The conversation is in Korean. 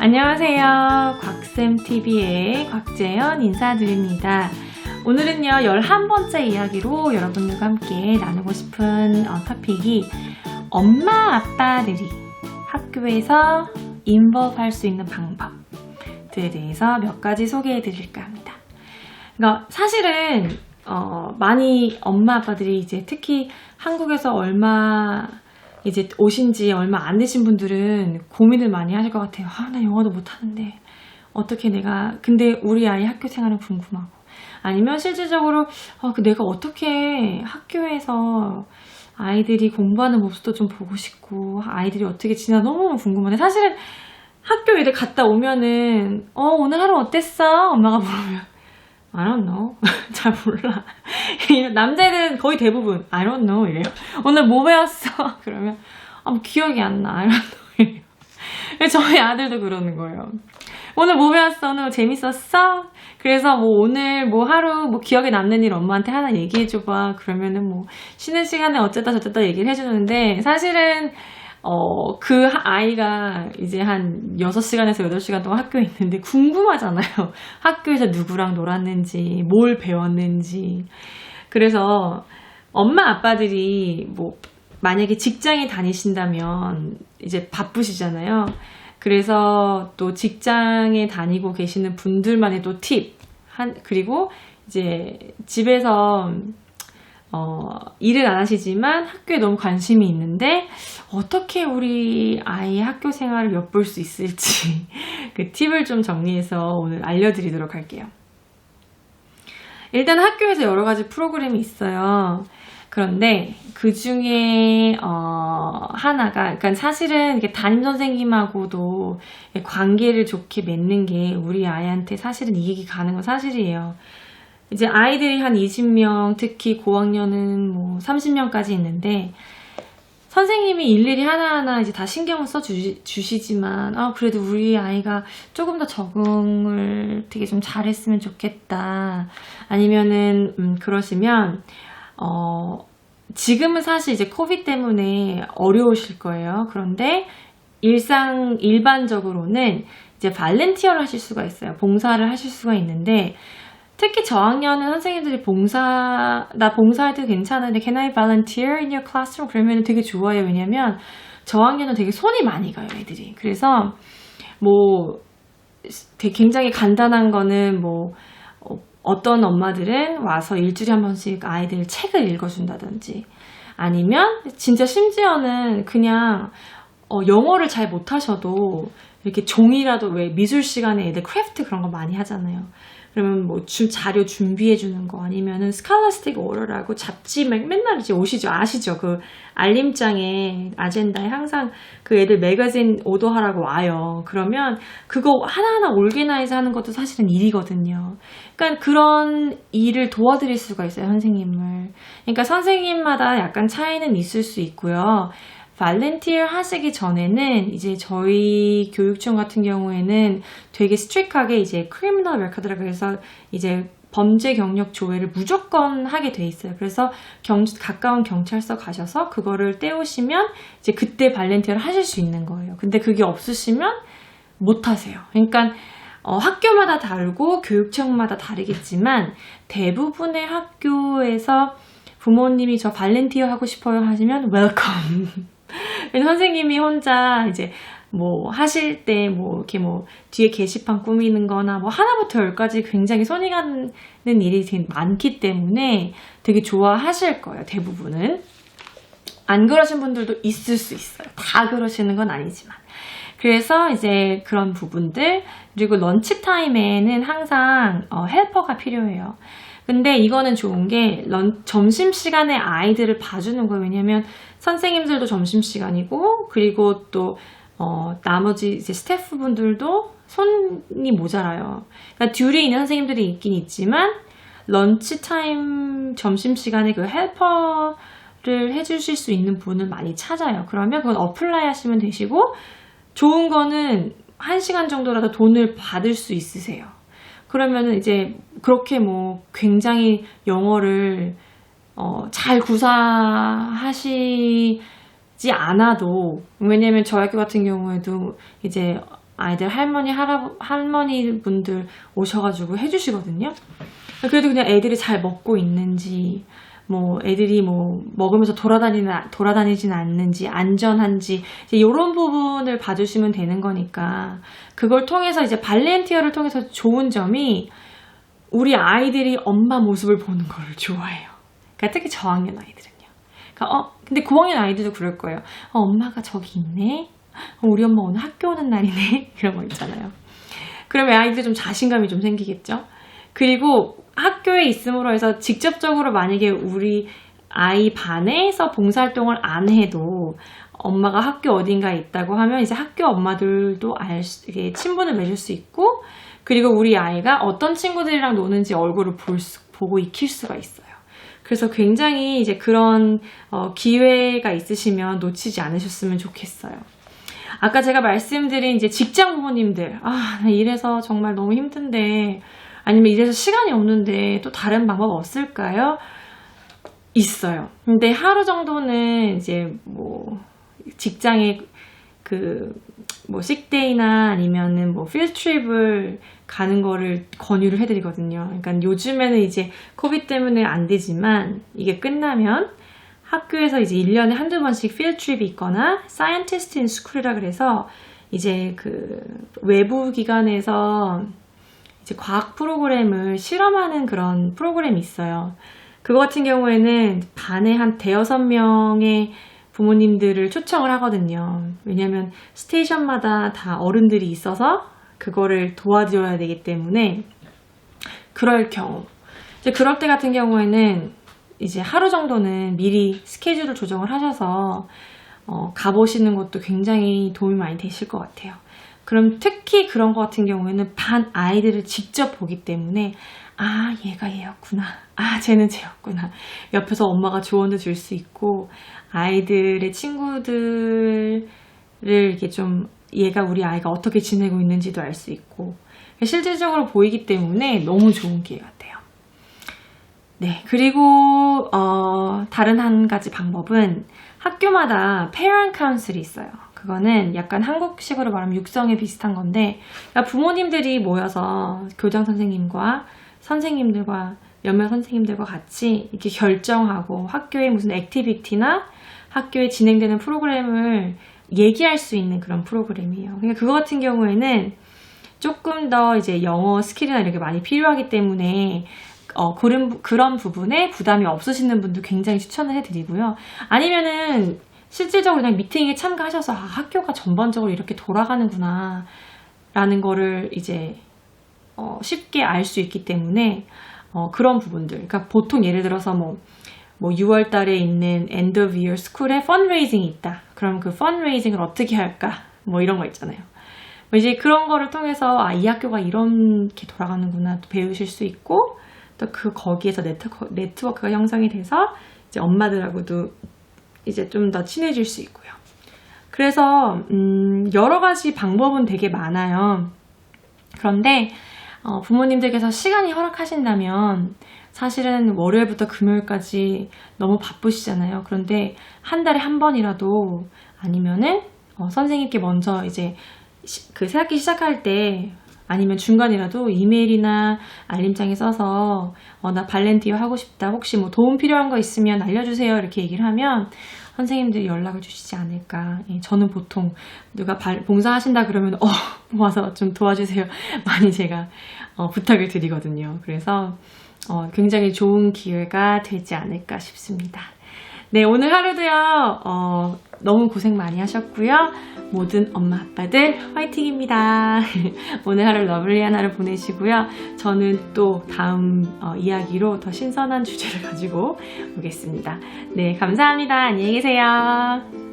안녕하세요. 곽쌤TV의 곽재현 인사드립니다. 오늘은요, 11번째 이야기로 여러분들과 함께 나누고 싶은 어, 토픽이 엄마, 아빠들이 학교에서 인volve 할수 있는 방법들에 대해서 몇 가지 소개해 드릴까 합니다. 그러니까 사실은 어, 많이 엄마, 아빠들이 이제 특히 한국에서 얼마 이제 오신 지 얼마 안 되신 분들은 고민을 많이 하실 것 같아요. 아, 나 영어도 못하는데. 어떻게 내가, 근데 우리 아이 학교 생활은 궁금하고. 아니면 실질적으로, 어, 그 내가 어떻게 학교에서 아이들이 공부하는 모습도 좀 보고 싶고, 아이들이 어떻게 지나 너무 궁금한데, 사실은 학교 이제 갔다 오면은, 어, 오늘 하루 어땠어? 엄마가 물으면, I don't know. 잘 몰라. 남자애들은 거의 대부분 I don't know 이래요. 오늘 뭐 배웠어? 그러면 아, 뭐 기억이 안 나. I don't know 이래요. 저희 아들도 그러는 거예요. 오늘 뭐 배웠어? 오늘 뭐 재밌었어? 그래서 뭐 오늘 뭐 하루 뭐 기억에 남는 일 엄마한테 하나 얘기해줘봐. 그러면은 뭐 쉬는 시간에 어쨌다 저쨌다 얘기를 해주는데 사실은 어, 그 하- 아이가 이제 한 6시간에서 8시간 동안 학교에 있는데 궁금하잖아요. 학교에서 누구랑 놀았는지, 뭘 배웠는지. 그래서 엄마 아빠들이 뭐 만약에 직장에 다니신다면 이제 바쁘시잖아요. 그래서 또 직장에 다니고 계시는 분들만의 또 팁, 한, 그리고 이제 집에서 어, 일을 안 하시지만 학교에 너무 관심이 있는데 어떻게 우리 아이의 학교 생활을 엿볼 수 있을지 그 팁을 좀 정리해서 오늘 알려드리도록 할게요. 일단 학교에서 여러 가지 프로그램이 있어요. 그런데 그 중에 어, 하나가, 그러니까 사실은 이게 담임 선생님하고도 관계를 좋게 맺는 게 우리 아이한테 사실은 이익이 가는 건 사실이에요. 이제 아이들이 한 20명, 특히 고학년은 뭐 30명까지 있는데, 선생님이 일일이 하나하나 이제 다 신경을 써 주시지만, 아, 그래도 우리 아이가 조금 더 적응을 되게 좀 잘했으면 좋겠다. 아니면은, 음, 그러시면, 어, 지금은 사실 이제 코비드 때문에 어려우실 거예요. 그런데 일상, 일반적으로는 이제 발렌티어를 하실 수가 있어요. 봉사를 하실 수가 있는데, 특히 저학년은 선생님들이 봉사, 나 봉사해도 괜찮은데, can I volunteer in your classroom? 그러면 되게 좋아요. 왜냐면, 저학년은 되게 손이 많이 가요, 애들이. 그래서, 뭐, 되게 굉장히 간단한 거는 뭐, 어, 어떤 엄마들은 와서 일주일에 한 번씩 아이들 책을 읽어준다든지, 아니면, 진짜 심지어는 그냥, 어, 영어를 잘 못하셔도, 이렇게 종이라도 왜 미술 시간에 애들 크래프트 그런 거 많이 하잖아요. 그러면 뭐 주, 자료 준비해 주는 거 아니면은 스칼라스틱 오러라고 잡지 막 맨날 이제 오시죠. 아시죠? 그 알림장에 아젠다에 항상 그 애들 매거진 오더하라고 와요. 그러면 그거 하나하나 올게나이즈 하는 것도 사실은 일이거든요. 그러니까 그런 일을 도와드릴 수가 있어요 선생님을. 그러니까 선생님마다 약간 차이는 있을 수 있고요 발렌티어 하시기 전에는 이제 저희 교육청 같은 경우에는 되게 스트릭하게 이제 크리미널 레코드라고 해서 이제 범죄 경력 조회를 무조건 하게 돼 있어요. 그래서 경, 가까운 경찰서 가셔서 그거를 떼오시면 이제 그때 발렌티어를 하실 수 있는 거예요. 근데 그게 없으시면 못 하세요. 그러니까 어, 학교마다 다르고 교육청마다 다르겠지만 대부분의 학교에서 부모님이 저 발렌티어 하고 싶어요 하시면 웰컴. 선생님이 혼자 이제 뭐 하실 때 뭐 이렇게 뭐 뒤에 게시판 꾸미는 거나 뭐 하나부터 열까지 굉장히 손이 가는 일이 되게 많기 때문에 되게 좋아하실 거예요, 대부분은. 안 그러신 분들도 있을 수 있어요. 다 그러시는 건 아니지만. 그래서 이제 그런 부분들, 그리고 런치 타임에는 항상 어, 헬퍼가 필요해요. 근데 이거는 좋은 게 런, 점심시간에 아이들을 봐주는 거예요. 왜냐면 선생님들도 점심시간이고, 그리고 또, 어, 나머지 이제 스태프분들도 손이 모자라요. 그러니까 듀리 있는 선생님들이 있긴 있지만, 런치 타임 점심 시간에 그 헬퍼를 해주실 수 있는 분을 많이 찾아요. 그러면 그건 어플라이 하시면 되시고, 좋은 거는 1시간 정도라도 돈을 받을 수 있으세요. 그러면은 이제 그렇게 뭐 굉장히 영어를 어, 잘 구사하시지 않아도 왜냐면 저희 학교 같은 경우에도 이제 아이들 할머니, 할아, 할머니 분들 오셔가지고 해주시거든요. 그래도 그냥 애들이 잘 먹고 있는지, 뭐 애들이 뭐 먹으면서 돌아다니나 돌아다니진 않는지 안전한지 이런 부분을 봐주시면 되는 거니까 그걸 통해서 이제 발렌티어를 통해서 좋은 점이 우리 아이들이 엄마 모습을 보는 걸 좋아해요. 그러니까 특히 저학년 아이들은요. 그러니까 어 근데 고학년 아이들도 그럴 거예요. 어, 엄마가 저기 있네. 어, 우리 엄마 오늘 학교 오는 날이네. 이런 거 있잖아요. 그러면 아이들이 좀 자신감이 좀 생기겠죠. 그리고 학교에 있음으로 해서 직접적으로 만약에 우리 아이 반에서 봉사활동을 안 해도 엄마가 학교 어딘가에 있다고 하면 이제 학교 엄마들도 알 수, 이게 친분을 맺을 수 있고 그리고 우리 아이가 어떤 친구들이랑 노는지 얼굴을 볼 수, 보고 익힐 수가 있어요. 그래서 굉장히 이제 그런 어, 기회가 있으시면 놓치지 않으셨으면 좋겠어요. 아까 제가 말씀드린 이제 직장 부모님들, 아, 나 이래서 정말 너무 힘든데, 아니면 이래서 시간이 없는데 또 다른 방법 없을까요? 있어요. 근데 하루 정도는 이제 뭐 직장에 그뭐 식데이나 아니면은 뭐 필트립을 가는 거를 권유를 해드리거든요. 그러니까 요즘에는 이제 코비드 때문에 안 되지만 이게 끝나면 학교에서 이제 1년에 한두 번씩 필트립이 있거나 사이언티스트 인 스쿨이라 그래서 이제 그 외부 기관에서 이제 과학 프로그램을 실험하는 그런 프로그램이 있어요. 그거 같은 경우에는 반에 한 대여섯 명의 부모님들을 초청을 하거든요. 왜냐면 스테이션마다 다 어른들이 있어서 그거를 도와줘야 되기 때문에 그럴 경우 이제 그럴 때 같은 경우에는 이제 하루 정도는 미리 스케줄을 조정을 하셔서 어, 가보시는 것도 굉장히 도움이 많이 되실 것 같아요. 그럼 특히 그런 것 같은 경우에는 반 아이들을 직접 보기 때문에 아 얘가 얘였구나 아 쟤는 쟤였구나 옆에서 엄마가 조언도 줄수 있고 아이들의 친구들을 이렇게 좀 얘가 우리 아이가 어떻게 지내고 있는지도 알 수 있고 실질적으로 보이기 때문에 너무 좋은 기회 같아요. 네 그리고 어, 다른 한 가지 방법은 학교마다 parent council이 있어요. 그거는 약간 한국식으로 말하면 육성에 비슷한 건데 그러니까 부모님들이 모여서 교장 선생님과 선생님들과 몇몇 선생님들과 같이 이렇게 결정하고 학교의 무슨 액티비티나 학교에 진행되는 프로그램을 얘기할 수 있는 그런 프로그램이에요. 그러니까 그거 같은 경우에는 조금 더 이제 영어 스킬이나 이렇게 많이 필요하기 때문에 어, 그런, 그런 부분에 부담이 없으시는 분도 굉장히 추천을 해드리고요. 아니면은 실질적으로 그냥 미팅에 참가하셔서 아, 학교가 전반적으로 이렇게 돌아가는구나 라는 거를 이제 어, 쉽게 알 수 있기 때문에 어, 그런 부분들. 그러니까 보통 예를 들어서 뭐, 뭐 6월 달에 있는 end of year 스쿨에 펀레이징이 있다. 그럼 그 펀레이징을 어떻게 할까? 뭐 이런 거 있잖아요. 뭐 이제 그런 거를 통해서 아 이 학교가 이렇게 돌아가는구나 또 배우실 수 있고 또 그 거기에서 네트워크, 네트워크가 형성이 돼서 이제 엄마들하고도 이제 좀 더 친해질 수 있고요. 그래서 음, 여러 가지 방법은 되게 많아요. 그런데 어, 부모님들께서 시간이 허락하신다면 사실은 월요일부터 금요일까지 너무 바쁘시잖아요. 그런데 한 달에 한 번이라도 아니면은 어, 선생님께 먼저 이제 시, 그 새학기 시작할 때 아니면 중간이라도 이메일이나 알림장에 써서 어, 나 발렌티어 하고 싶다. 혹시 뭐 도움 필요한 거 있으면 알려주세요. 이렇게 얘기를 하면 선생님들이 연락을 주시지 않을까. 예, 저는 보통 누가 발, 봉사하신다 그러면 어 와서 좀 도와주세요. 많이 제가 어, 부탁을 드리거든요. 그래서 어, 굉장히 좋은 기회가 되지 않을까 싶습니다. 네, 오늘 하루도요, 어, 너무 고생 많이 하셨고요. 모든 엄마, 아빠들 화이팅입니다. 오늘 하루 러블리한 하루 보내시고요. 저는 또 다음 어, 이야기로 더 신선한 주제를 가지고 오겠습니다. 네, 감사합니다. 안녕히 계세요.